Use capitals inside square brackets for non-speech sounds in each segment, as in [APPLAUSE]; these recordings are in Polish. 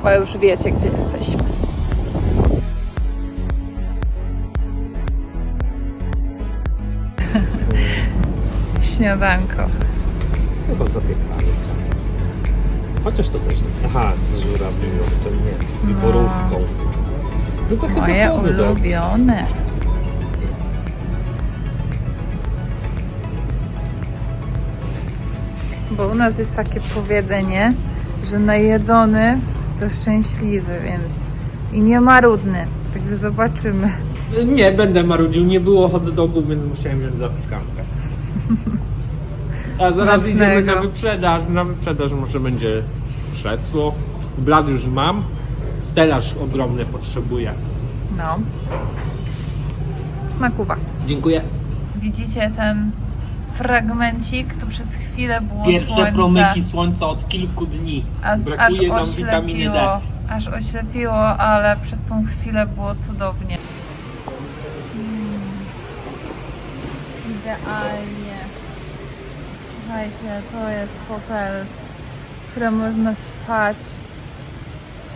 Chyba już wiecie, gdzie jesteśmy. [LAUGHS] Śniadanko. Chyba zapiekany. Chociaż to też nie. Aha, z żurawiną, to nie. I No. borówką. No to chyba Moje ulubione. Bo u nas jest takie powiedzenie, że najedzony to szczęśliwy, więc i nie marudny. Także zobaczymy. Nie, będę marudził. Nie było hot dogów, więc musiałem wziąć zapiekankę. A zaraz Smacznego. idziemy na wyprzedaż. Na wyprzedaż może będzie krzesło. Blad już mam. Stelaż ogromny potrzebuję. No. Smakuwa. Dziękuję. Widzicie ten fragmencik? To przez chwilę było Pierwsze słońce. promyki słońca od kilku dni. Aż, Brakuje aż nam witaminy D. oślepiło, aż oślepiło, ale przez tą chwilę było cudownie. Mm. Idealnie. Słuchajcie, to jest fotel, w którym można spać.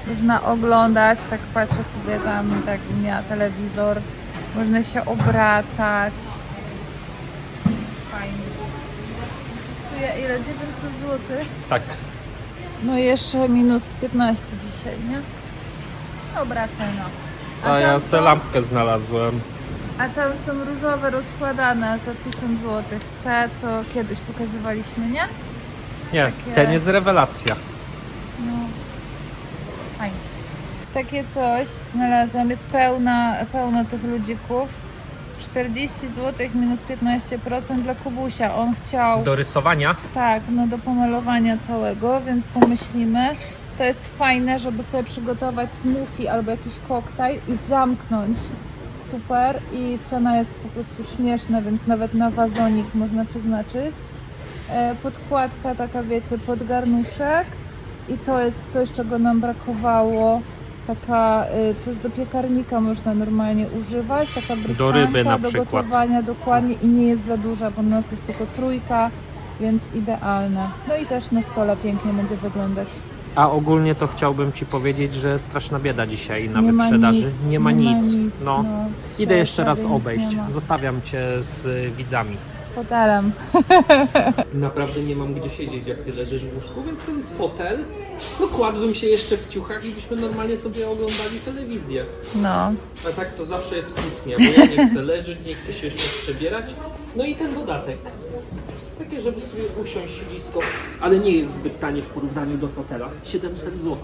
Można oglądać, tak patrzę sobie tam, tak miała telewizor. Można się obracać. Fajnie. Kosztuje ile? 900 zł? Tak. No i jeszcze minus 15 dzisiaj, nie? Obracaj no. A ja tam se są- lampkę znalazłem. A tam są różowe rozkładane za 1000 zł. Te, co kiedyś pokazywaliśmy, nie? Nie, Takie- ten jest rewelacja. No. Fajnie. Takie coś znalazłam. Jest pełna, pełno tych ludzików. 40 zł minus 15% dla Kubusia. On chciał... Do rysowania? Tak, no do pomalowania całego, więc pomyślimy. To jest fajne, żeby sobie przygotować smoothie albo jakiś koktajl i zamknąć. Super. I cena jest po prostu śmieszna, więc nawet na wazonik można przeznaczyć. E, Podkładka taka, wiecie, pod garnuszek. I to jest coś, czego nam brakowało. Taka, y, to jest do piekarnika można normalnie używać, taka Do ryby na do przykład. gotowania dokładnie i nie jest za duża, bo u nas jest tylko trójka, więc idealne. No i też na stole pięknie będzie wyglądać. A ogólnie to chciałbym Ci powiedzieć, że straszna bieda dzisiaj na nie wyprzedaży. Ma nic, nie ma nic. no. no. Idę jeszcze raz obejść. nie ma. Zostawiam Cię z widzami. Fotelem. [LAUGHS] Naprawdę nie mam gdzie siedzieć, jak Ty leżysz w łóżku, więc ten fotel, no kładłbym się jeszcze w ciuchach i byśmy normalnie sobie oglądali telewizję. No. A tak to zawsze jest kłótnia, bo ja nie chcę [LAUGHS] leżeć, nie chcę się jeszcze przebierać. No i ten dodatek. Takie, żeby sobie usiąść blisko, ale nie jest zbyt tanie w porównaniu do fotela. 700 zł.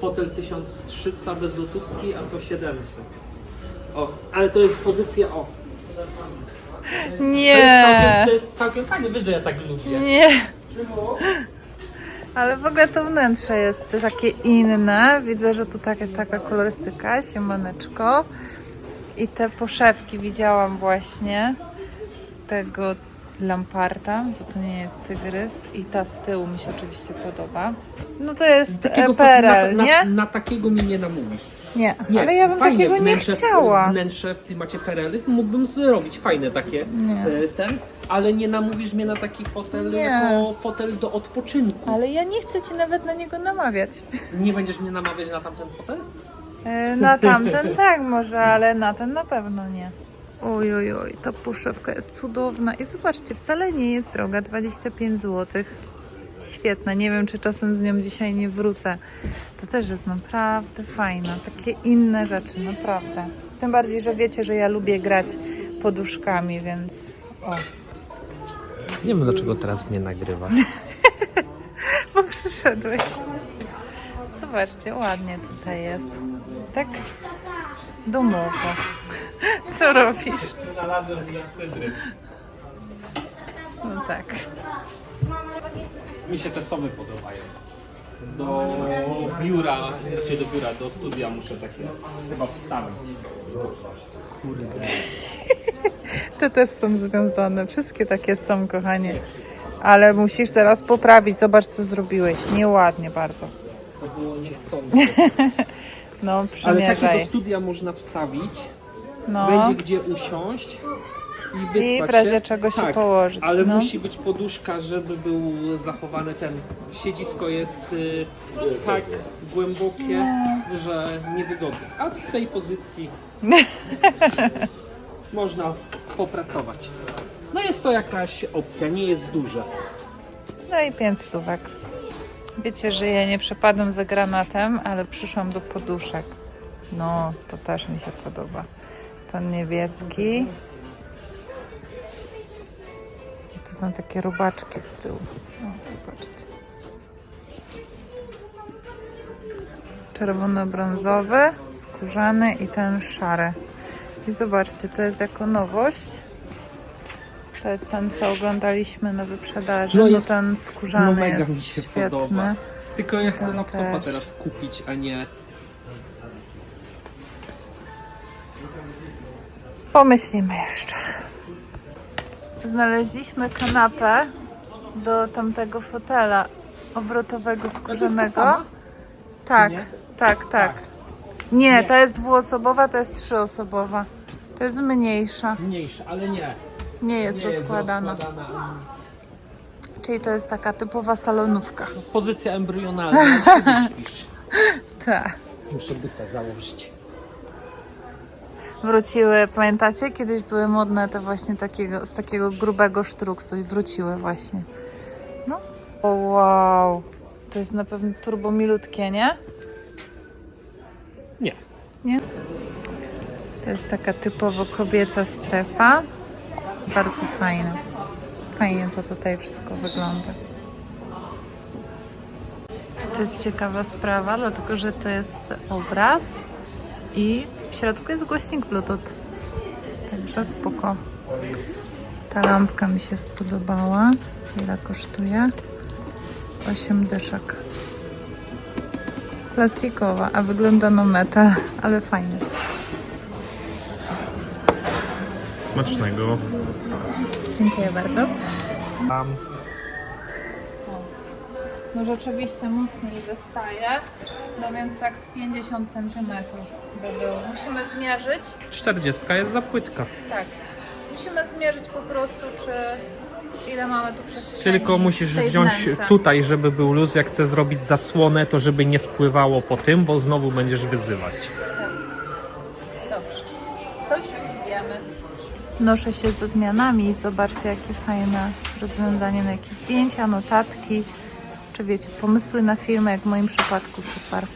Fotel 1300 bez złotówki, a to 700. O, ale to jest pozycja o. To jest, całkiem, Nie. to jest całkiem fajne, wiesz, że ja tak lubię. Nie. Ale w ogóle to wnętrze jest takie inne. Widzę, że tu taka, taka kolorystyka, siemaneczko. I te poszewki widziałam właśnie tego lamparta, bo to nie jest tygrys. I ta z tyłu mi się oczywiście podoba. No to jest Takiego PRL, na, nie? Na, na takiego mi nie namówisz. Nie, Nie, ale ja bym fajnie, takiego nie wnętrze, chciała. Wnętrze w klimacie perely mógłbym zrobić fajne takie Nie. e, ten, ale nie namówisz mnie na taki fotel Nie. jako fotel do odpoczynku. Ale ja nie chcę ci nawet na niego namawiać. Nie będziesz mnie namawiać na tamten fotel? E, Na tamten [LAUGHS] tak może, ale na ten na pewno nie. Oj, oj, oj, ta puszewka jest cudowna. I zobaczcie, wcale nie jest droga, 25 zł. Świetna, nie wiem czy czasem z nią dzisiaj nie wrócę. To też jest naprawdę fajna, takie inne rzeczy, naprawdę. Tym bardziej, że wiecie, że ja lubię grać poduszkami, więc o. Nie wiem dlaczego teraz mnie nagrywasz. [LAUGHS] Bo przyszedłeś. Zobaczcie, ładnie tutaj jest. Tak domowo. [LAUGHS] Co robisz? Znalazłem cydry. No tak. Mi się te sowy podobają. Do biura, znaczy do biura, do studia muszę takie chyba wstawić. Kurde. Te też są związane. Wszystkie takie są, kochanie. Ale musisz teraz poprawić. Zobacz, co zrobiłeś. Nieładnie bardzo. To było niechcące. [LAUGHS] No, Ale przymierzaj. takiego studia można wstawić. No, Będzie gdzie usiąść. I wyspać I w razie się. czego się tak, położyć, Ale no. musi być poduszka, żeby był zachowany ten. Siedzisko jest y, tak głębokie, No. że niewygodne. A w tej pozycji [LAUGHS] można popracować. No jest to jakaś opcja, nie jest duże. No i pięć stówek. Wiecie, że ja nie przepadam za granatem, ale przyszłam do poduszek. No, to też mi się podoba. Ten niebieski. Są takie robaczki z tyłu. O, zobaczcie. Czerwono-brązowy, skórzany i ten szary. I zobaczcie, to jest jako nowość. To jest ten, co oglądaliśmy na wyprzedaży. No No, jest- ten skórzany no mega jest mi się świetny. podoba. Tylko ja chcę Ten laptopa też. teraz kupić, a nie Pomyślimy jeszcze. Znaleźliśmy kanapę do tamtego fotela obrotowego skórzanego. Tak, Nie? tak, tak. Tak. Nie, Nie. to jest dwuosobowa, to jest trzyosobowa. To jest mniejsza. mniejsze, ale nie. Nie jest nie rozkładana. Jest rozkładana ani nic. Czyli to jest taka typowa salonówka. Pozycja embrionalna, jak sobie śpisz. [LAUGHS] Tak. Muszę byta założyć. Wróciły, pamiętacie? Kiedyś były modne te właśnie takiego, z takiego grubego sztruksu i wróciły właśnie. No. O wow. To jest na pewno turbo milutkie, nie? Nie. Nie? To jest taka typowo kobieca strefa. Bardzo fajne. Fajnie to tutaj wszystko wygląda. To jest ciekawa sprawa, dlatego że to jest obraz i w środku jest głośnik Bluetooth. Także spoko. Ta lampka mi się spodobała. Ile kosztuje? 8 dyszek. Plastikowa, a wygląda na metal, ale fajnie. Smacznego. Dziękuję bardzo. Tam. No rzeczywiście mocniej wystaje, no więc tak z 50 cm by było. Musimy zmierzyć, 40 jest za płytka. tak, musimy zmierzyć po prostu, czy ile mamy tu przestrzeni Tylko musisz wziąć wnęce. tutaj, żeby był luz. Jak chcę zrobić zasłonę, to żeby nie spływało po tym, bo znowu będziesz wyzywać. Tak. Dobrze. Coś już wiemy. Noszę się ze zmianami. Zobaczcie, jakie fajne rozwiązanie na jakieś zdjęcia, notatki. Wiecie, pomysły na filmy, jak w moim przypadku, super.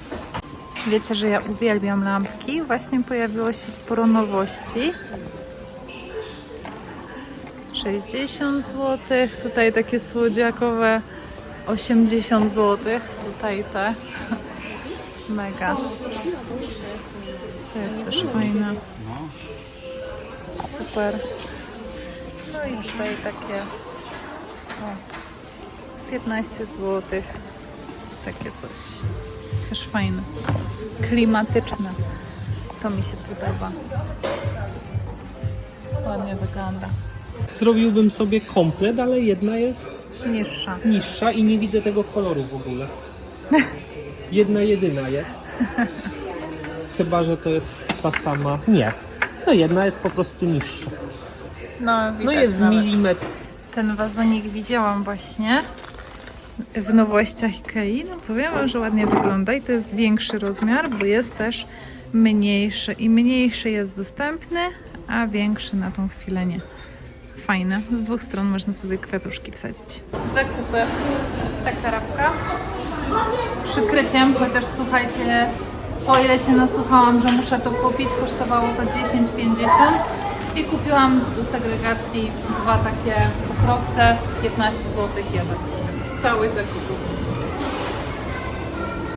Wiecie, że ja uwielbiam lampki. Właśnie pojawiło się sporo nowości. 60 zł. Tutaj takie słodziakowe 80 zł. Tutaj te. [LAUGHS] Mega. To jest też fajne. Super. No i tutaj takie o, 15 zł. Takie coś. Też fajne. Klimatyczne. To mi się podoba. Ładnie wygląda. Zrobiłbym sobie komplet, ale jedna jest Niższa. niższa i nie widzę tego koloru w ogóle. [LAUGHS] Jedna jedyna jest. Chyba, że to jest ta sama. Nie. No jedna jest po prostu niższa. No, No jest nawet. milimetr. Ten wazonik widziałam właśnie w nowościach Ikei. No powiem wam, że ładnie wygląda i to jest większy rozmiar, bo jest też mniejszy. I mniejszy jest dostępny, a większy na tą chwilę nie. Fajne. Z dwóch stron można sobie kwiatuszki wsadzić. Zakupy. Taka rabka z przykryciem, chociaż słuchajcie, o ile się nasłuchałam, że muszę to kupić, kosztowało to 10,50 i kupiłam do segregacji dwa takie pokrowce, 15 zł jeden. Cały zakup.